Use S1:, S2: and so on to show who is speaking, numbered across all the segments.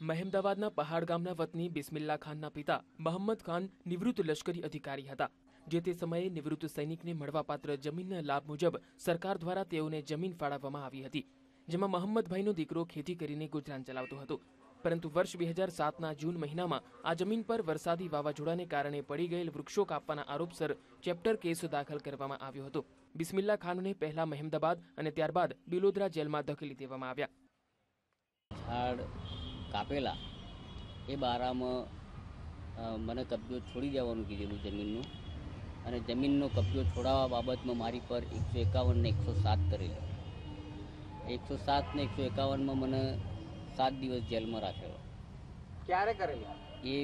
S1: મહેમદાવાદના પહાડ ગામના વતની બિસ્મિલ્લા ખાનના પિતા મહમ્મદ ખાન નિવૃત્ત લશ્કરી અધિકારી હતા, જે તે સમયે નિવૃત્ત સૈનિકને મળવાપાત્ર જમીનના લાભ મુજબ સરકાર દ્વારા તેઓને જમીન ફાળવવામાં આવી હતી, જેમાં મહમ્મદભાઈનો દીકરો ખેતી કરીને ગુજરાન ચલાવતો હતો. પરંતુ વર્ષ બે હજાર સાતના જૂન મહિનામાં આ જમીન પર વરસાદી વાવાઝોડાને કારણે પડી ગયેલ વૃક્ષો કાપવાના આરોપસર ચેપ્ટર કેસ દાખલ કરવામાં આવ્યો હતો. બિસ્મિલ્લા ખાનને પહેલા મહેમદાબાદ અને ત્યારબાદ બિલોદરા જેલમાં ધકેલી દેવામાં આવ્યા.
S2: કાપેલા એ બારામાં મને કબજો છોડી દેવાનું કીધેલું જમીનનું. અને જમીનનો કબજો છોડાવવા બાબતમાં મારી પર એકસો એકાવન ને એકસો સાત કરેલી. એકસો સાત ને એકસો એકાવનમાં મને સાત દિવસ જેલમાં રાખેલો.
S3: ક્યારે કરેલી?
S2: એ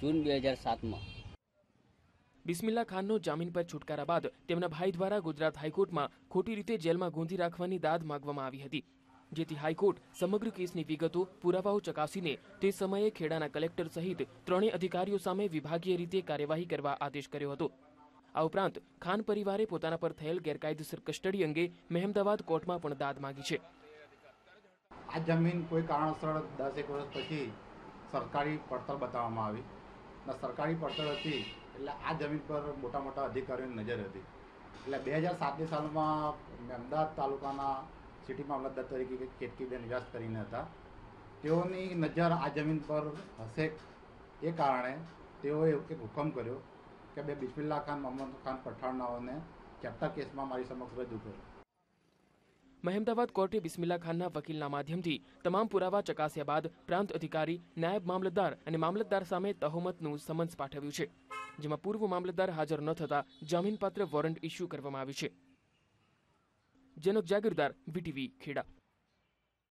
S2: જૂન બે હજાર સાતમાં.
S1: બિસ્મિલ્લા ખાનનો જામીન પર છુટકારા બાદ તેમના ભાઈ દ્વારા ગુજરાત હાઈકોર્ટમાં ખોટી રીતે જેલમાં ગોંધી રાખવાની દાદ માગવામાં આવી હતી. જેથી હાઈકોર્ટ સમગ્ર કેસની વિગતો પુરાવાઓ ચકાસીને તે સમયે ખેડાના કલેક્ટર સહિત ત્રણેય અધિકારીઓ સામે વિભાગીય રીતે કાર્યવાહી કરવા આદેશ કર્યો હતો. આ ઉપરાંત ખાન પરિવારે પોતાના પર થયેલ ગેરકાયદેસર કસ્ટડી અંગે મહેમદાવાદ કોર્ટમાં પણ દાદ માંગી છે.
S4: આ જમીન કોઈ કારણસર દસ એક વર્ષ પછી સરકારી પડતર બતાવવામાં આવી. સરકારી પડતર હતી એટલે આ જમીન પર મોટા મોટા અધિકારીઓની નજર હતી. એટલે બે હજાર સાતની સાલમાં મહેમદાવાદ તાલુકાના સિટી મામલતદાર તરીકે કેતકીબેન વ્યાસ કરીને હતા. તેઓની નજર આ જમીન પર હશે એ કારણે તેઓએ એક હુકમ કર્યો કે બે બિસ્મિલ્લા ખાન, મોહમ્મદ ખાન પઠાણનાઓને ચેપ્ટર કેસમાં મારી સમક્ષ રજૂ કર્યો
S1: મહેમદાવાદ કોર્ટે બિસ્મિલ્લા ખાનના વકીલના માધ્યમથી તમામ પુરાવા ચકાસ્યા બાદ પ્રાંત અધિકારી, નાયબ મામલતદાર અને મામલતદાર સામે તહોમતનું સમન્સ પાઠવ્યું છે, જેમાં પૂર્વ મામલતદાર હાજર ન થતા જામીનપાત્ર વોરંટ ઇસ્યુ કરવામાં આવ્યું છે. જનક જાગીરદાર વીટીવી ખેડા